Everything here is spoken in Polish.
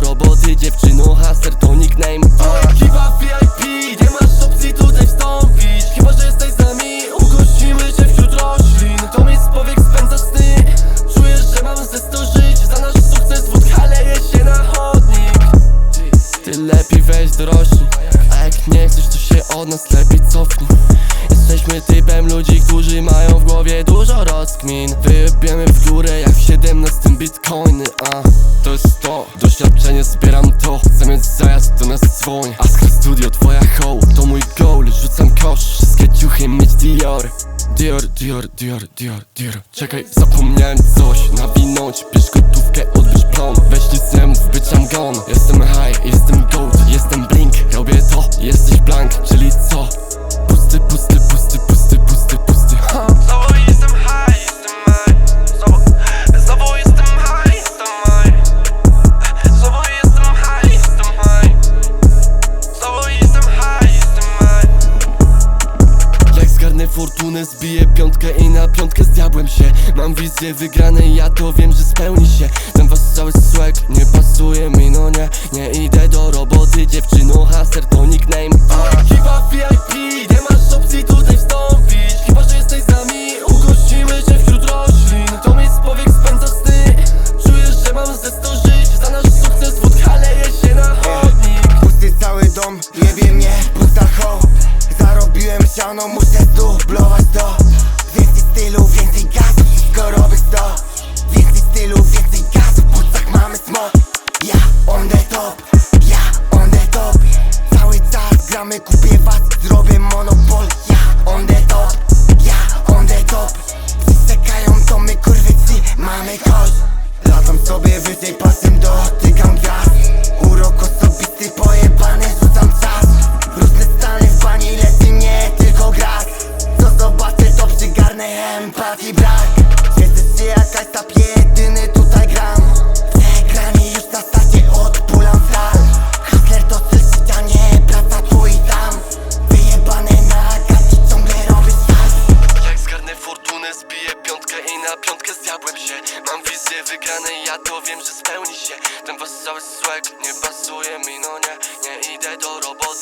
do roboty dziewczyną Haster to nickname. To ekipa VIP, nie masz opcji tutaj wstąpić. Chyba, że jesteś z nami, ugościmy się wśród roślin. To mi z powiek spędzasz sny, czujesz, że mam ze sto żyć. Za nasz sukces wódka leje się na chodnik Ty lepiej weź dorośli, a jak nie chcesz to się od nas lepiej cofnij. Jesteśmy typem ludzi, którzy mają w głowie dużo rozkmin. Wybiemy w górę jak w 17 bitcoin to jest to, doświadczenie zbieram to. Zamiast zajazd do nas dzwoń. Askar Studio, twoja hoł, to mój goal. Rzucam kosz, wszystkie ciuchy mieć Dior. Dior, Dior, Dior, Dior, Dior. Czekaj, zapomniałem coś. Nawinąć, bierz gotówkę, odbierz plon Weź nic nie gone. Jestem high, jestem gold, jestem blink. Robię to, jesteś blank, czyli co? Fortunę, zbiję piątkę i na piątkę zdiabłem się. Mam wizję wygranej, ja to wiem, że spełni się. Ten was cały swag Siano, muszę zdublować to. Więcej stylu, więcej gazu, wszystko robię sto Więcej stylu, więcej gazu, w płucach mamy smog. Ja on the top, Ja to wiem, że spełni się. Ten wasz cały swag nie pasuje mi, no nie Nie idę do roboty.